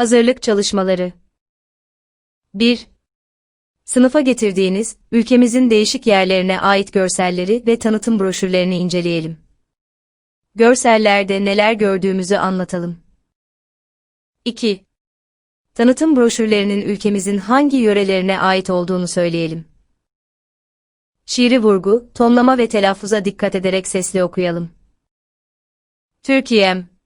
Hazırlık çalışmaları 1. Sınıfa getirdiğiniz, ülkemizin değişik yerlerine ait görselleri ve tanıtım broşürlerini inceleyelim. Görsellerde neler gördüğümüzü anlatalım. 2. Tanıtım broşürlerinin ülkemizin hangi yörelerine ait olduğunu söyleyelim. Şiiri vurgu, tonlama ve telaffuza dikkat ederek sesli okuyalım. Türkiye'm.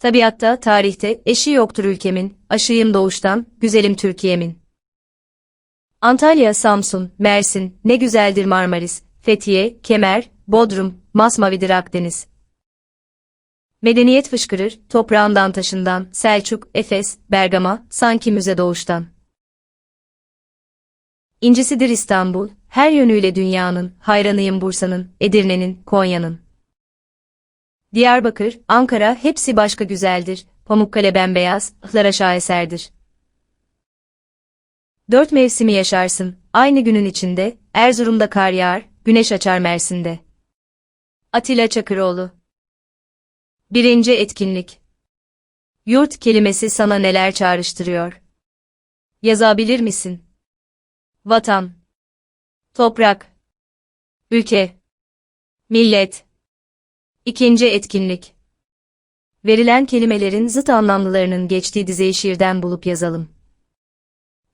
Tabiatta, tarihte, eşi yoktur ülkemin, aşıyım doğuştan, güzelim Türkiye'min. Antalya, Samsun, Mersin, ne güzeldir Marmaris, Fethiye, Kemer, Bodrum, masmavidir Akdeniz. Medeniyet fışkırır, toprağından taşından, Selçuk, Efes, Bergama, sanki müze doğuştan. İncisidir İstanbul, her yönüyle dünyanın, hayranıyım Bursa'nın, Edirne'nin, Konya'nın. Diyarbakır, Ankara hepsi başka güzeldir, Pamukkale bembeyaz, ıhlara şaheserdir. Dört mevsimi yaşarsın, aynı günün içinde, Erzurum'da kar yağar, güneş açar Mersin'de. Atilla Çakıroğlu Birinci etkinlik Yurt kelimesi sana neler çağrıştırıyor? Yazabilir misin? Vatan Toprak Ülke Millet İkinci etkinlik Verilen kelimelerin zıt anlamlılarının geçtiği dizeyi şiirden bulup yazalım.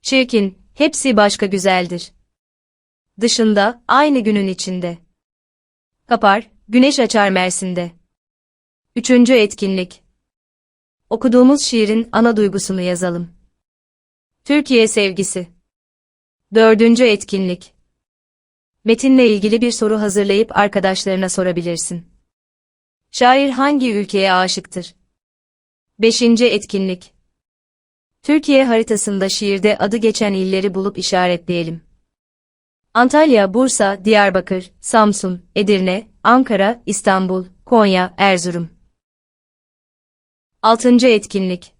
Çirkin, hepsi başka güzeldir. Dışında, aynı günün içinde. Kapar, güneş açar Mersin'de. Üçüncü etkinlik. Okuduğumuz şiirin ana duygusunu yazalım. Türkiye sevgisi. Dördüncü etkinlik. Metinle ilgili bir soru hazırlayıp arkadaşlarına sorabilirsin. Şair hangi ülkeye aşıktır? Beşinci etkinlik. Türkiye haritasında şiirde adı geçen illeri bulup işaretleyelim. Antalya, Bursa, Diyarbakır, Samsun, Edirne, Ankara, İstanbul, Konya, Erzurum. Altıncı etkinlik.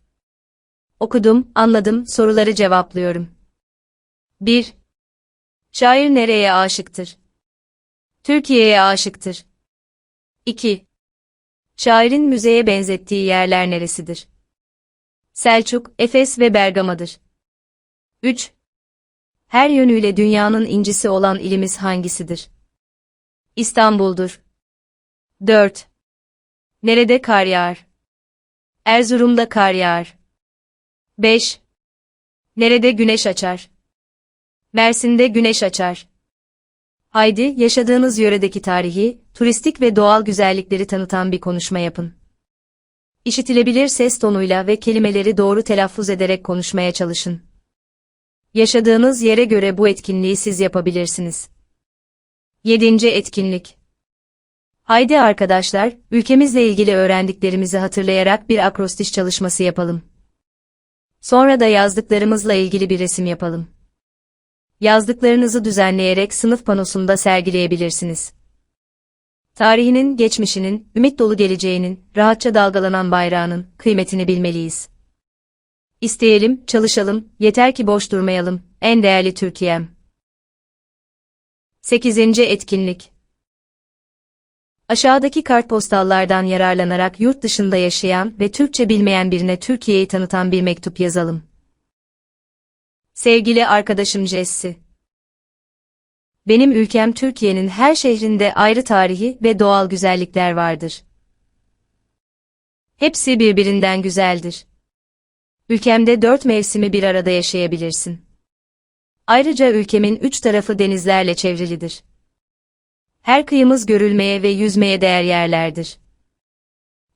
Okudum, anladım, soruları cevaplıyorum. 1. Şair nereye aşıktır? Türkiye'ye aşıktır. 2. Şairin müzeye benzettiği yerler neresidir? Selçuk, Efes ve Bergama'dır. 3. Her yönüyle dünyanın incisi olan ilimiz hangisidir? İstanbul'dur. 4. Nerede kar yağar? Erzurum'da kar yağar. 5. Nerede güneş açar? Mersin'de güneş açar. Haydi, yaşadığınız yöredeki tarihi, turistik ve doğal güzellikleri tanıtan bir konuşma yapın. İşitilebilir ses tonuyla ve kelimeleri doğru telaffuz ederek konuşmaya çalışın. Yaşadığınız yere göre bu etkinliği siz yapabilirsiniz. 7. etkinlik. Haydi arkadaşlar, ülkemizle ilgili öğrendiklerimizi hatırlayarak bir akrostiş çalışması yapalım. Sonra da yazdıklarımızla ilgili bir resim yapalım. Yazdıklarınızı düzenleyerek sınıf panosunda sergileyebilirsiniz. Tarihinin, geçmişinin, ümit dolu geleceğinin, rahatça dalgalanan bayrağının kıymetini bilmeliyiz. İsteyelim, çalışalım, yeter ki boş durmayalım, en değerli Türkiye'm. 8. Etkinlik Aşağıdaki kartpostallardan yararlanarak yurt dışında yaşayan ve Türkçe bilmeyen birine Türkiye'yi tanıtan bir mektup yazalım. Sevgili arkadaşım Jesse. Benim ülkem Türkiye'nin her şehrinde ayrı tarihi ve doğal güzellikler vardır. Hepsi birbirinden güzeldir. Ülkemde dört mevsimi bir arada yaşayabilirsin. Ayrıca ülkemin üç tarafı denizlerle çevrilidir. Her kıyımız görülmeye ve yüzmeye değer yerlerdir.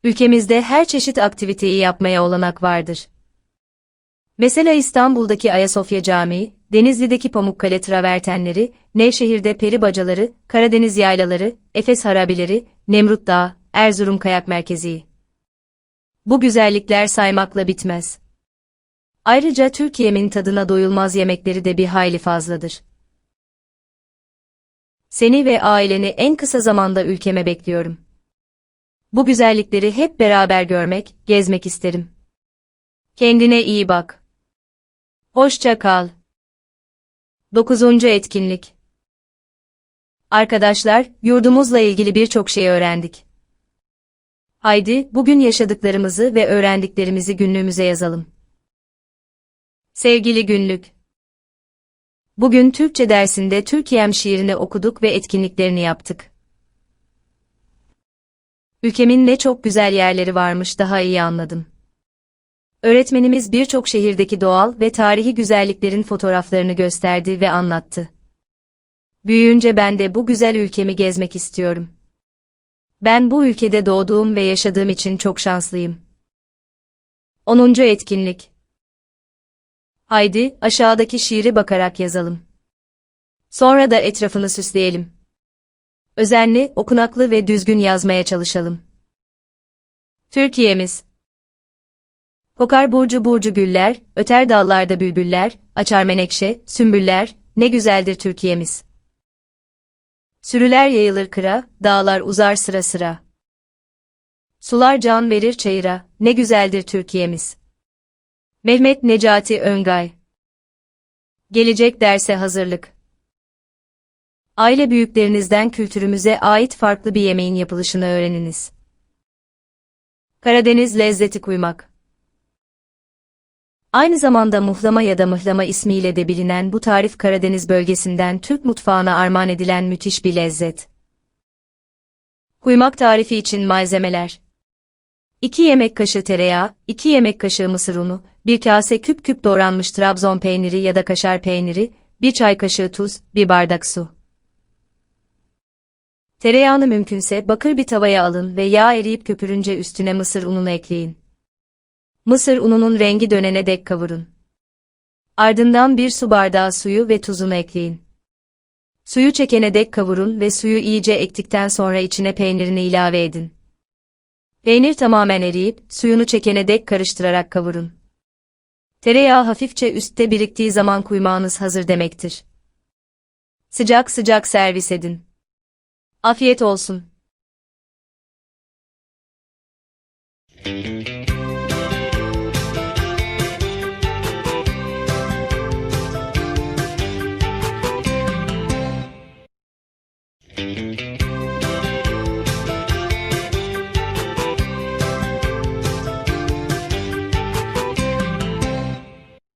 Ülkemizde her çeşit aktiviteyi yapmaya olanak vardır. Mesela İstanbul'daki Ayasofya Camii, Denizli'deki Pamukkale travertenleri, Nevşehir'de peri bacaları, Karadeniz yaylaları, Efes harabileri, Nemrut Dağı, Erzurum Kayak Merkezi. Bu güzellikler saymakla bitmez. Ayrıca Türkiye'min tadına doyulmaz yemekleri de bir hayli fazladır. Seni ve aileni en kısa zamanda ülkeme bekliyorum. Bu güzellikleri hep beraber görmek, gezmek isterim. Kendine iyi bak. Hoşça kal. 9. etkinlik. Arkadaşlar, yurdumuzla ilgili birçok şey öğrendik. Haydi, bugün yaşadıklarımızı ve öğrendiklerimizi günlüğümüze yazalım. Sevgili günlük. Bugün Türkçe dersinde Türkiye'm şiirini okuduk ve etkinliklerini yaptık. Ülkemin ne çok güzel yerleri varmış daha iyi anladım. Öğretmenimiz birçok şehirdeki doğal ve tarihi güzelliklerin fotoğraflarını gösterdi ve anlattı. Büyüyünce ben de bu güzel ülkemi gezmek istiyorum. Ben bu ülkede doğduğum ve yaşadığım için çok şanslıyım. 10. etkinlik Haydi, aşağıdaki şiiri bakarak yazalım. Sonra da etrafını süsleyelim. Özenli, okunaklı ve düzgün yazmaya çalışalım. Türkiye'miz Kokar burcu burcu güller, öter dallarda bülbüller, açar menekşe, sümbüller, ne güzeldir Türkiye'miz. Sürüler yayılır kıra, dağlar uzar sıra sıra. Sular can verir çayıra, ne güzeldir Türkiye'miz. Mehmet Necati Öngay Gelecek derse hazırlık. Aile büyüklerinizden kültürümüze ait farklı bir yemeğin yapılışını öğreniniz. Karadeniz lezzeti kuymak. Aynı zamanda muhlama ya da mıhlama ismiyle de bilinen bu tarif Karadeniz bölgesinden Türk mutfağına armağan edilen müthiş bir lezzet. Kuymak tarifi için malzemeler. 2 yemek kaşığı tereyağı, 2 yemek kaşığı mısır unu, 1 kase küp küp doğranmış Trabzon peyniri ya da kaşar peyniri, 1 çay kaşığı tuz, 1 bardak su. Tereyağını mümkünse bakır bir tavaya alın ve yağ eriyip köpürünce üstüne mısır ununu ekleyin. Mısır ununun rengi dönene dek kavurun. Ardından bir su bardağı suyu ve tuzunu ekleyin. Suyu çekene dek kavurun ve suyu iyice ektikten sonra içine peynirini ilave edin. Peynir tamamen eriyip suyunu çekene dek karıştırarak kavurun. Tereyağı hafifçe üstte biriktiği zaman kuymağınız hazır demektir. Sıcak sıcak servis edin. Afiyet olsun.